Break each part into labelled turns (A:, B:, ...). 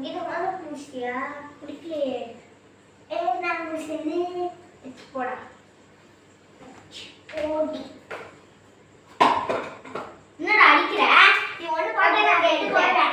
A: இங்கே வாங்க முடிச்சிட்டியா
B: பிடிக்கலையே
A: ஏ நான் வச்சு
B: போடா ஓடி என்னடா அடிக்கிற நீ ஒன்று பாட்டு நான் கேட்டு போறேன்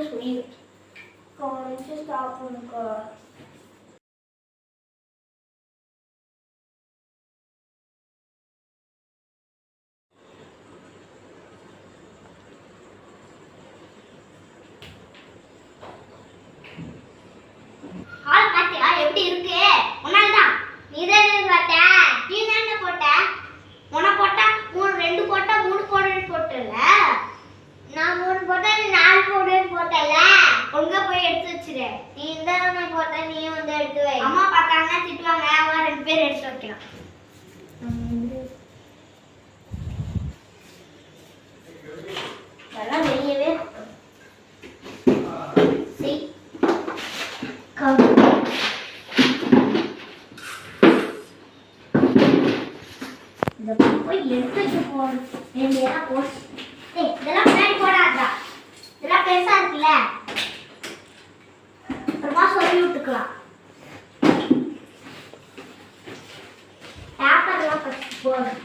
B: is weak. Conscious stop on God.
A: போட்டல
B: ஒழுங்கா போய் எடுத்து வச்சிரு.
A: நீ இந்த நான் போட்ட நீ வந்து எடுத்து வை.
B: அம்மா பார்த்தாங்க திட்டுவாங்க. அவன் ரெண்டு பேர் எடுத்து வைக்கலாம். இதெல்லாம் வெளியவே இந்த போய் எடுத்துட்டு போகணும் வேண்டியதெல்லாம் போச்சு இதெல்லாம் போடாதா இருக்குல்ல அப்புறமா சொல்லி விட்டுக்கலாம். பேப்பர்லாம் ஃபஸ்ட் போதும்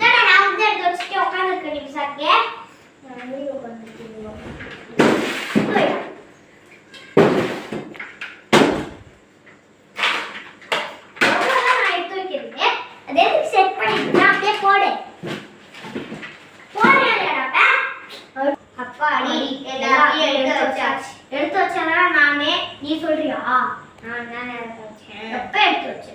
B: நான் வந்து எடுத்து வச்சுட்டு உட்காந்துருக்கேன் நிமிஷம் வச்சவனா நானே நீ சொல்றியா?
A: நான் தான் எடுத்து வச்சேன்.
B: எப்ப எடுத்து வச்சேன்